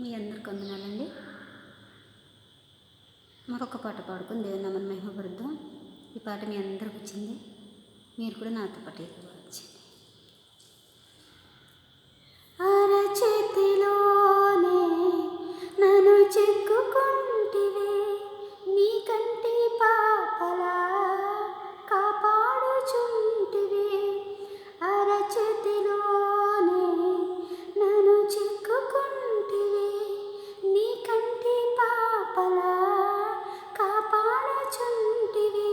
మీ అందరికి వందనాలండి. మరొక పాట పాడుకుని దేవుని నామని మహిమపరుద్దాం. ఈ పాట మీ అందరికి వచ్చింది. మీరు కూడా నాతో పాటు ಕಂಡಿವೆ